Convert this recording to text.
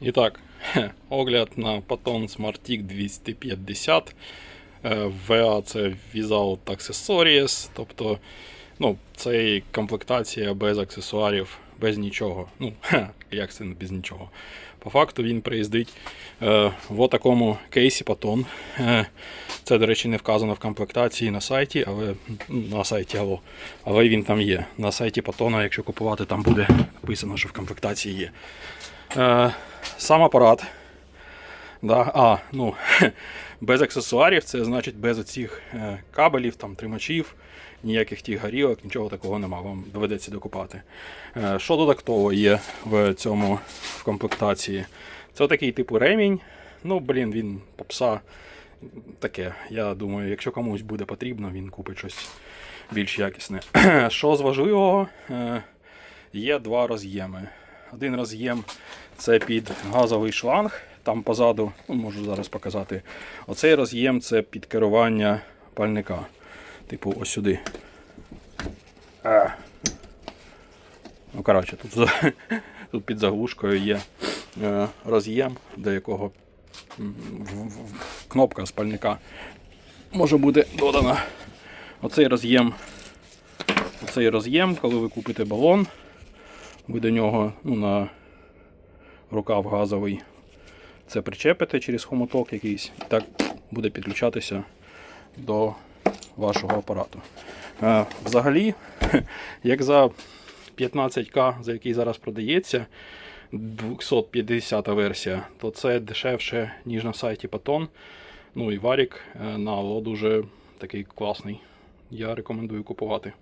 І так, огляд на Patton SmartTIC 250. Е, VA це Without Accessories, тобто ну, це комплектація без аксесуарів, без нічого. Ну, як це без нічого. По факту він приїздить е, в такому кейсі Patton. Е, це, до речі, не вказано в комплектації на сайті, але на сайті алло, але він там є. На сайті Patton, якщо купувати, там буде написано, що в комплектації є. Е, сам апарат. Да, а, ну, без аксесуарів, це значить без оцих е, кабелів, там, тримачів, ніяких тих горілок, нічого такого нема, вам доведеться докупати. Е, що додатково є в цьому в комплектації? Це такий типу ремінь. Ну, блін, він попса таке. Я думаю, якщо комусь буде потрібно, він купить щось більш якісне. Що з важливого? Е, є два роз'єми. Один роз'єм це під газовий шланг. Там позаду, ну, можу зараз показати. Оцей роз'єм це під керування пальника. Типу, ось сюди. А. Ну, коротше, тут, тут під заглушкою є е, роз'єм, до якого кнопка з пальника може бути додана. Оцей роз'єм. Оцей роз'єм, коли ви купите балон, ви до нього ну, на рукав газовий це причепите через хомуток якийсь, і так буде підключатися до вашого апарату. Взагалі, як за 15к, за який зараз продається, 250 версія, то це дешевше, ніж на сайті Patton. Ну і варік е, на Allo дуже такий класний. Я рекомендую купувати.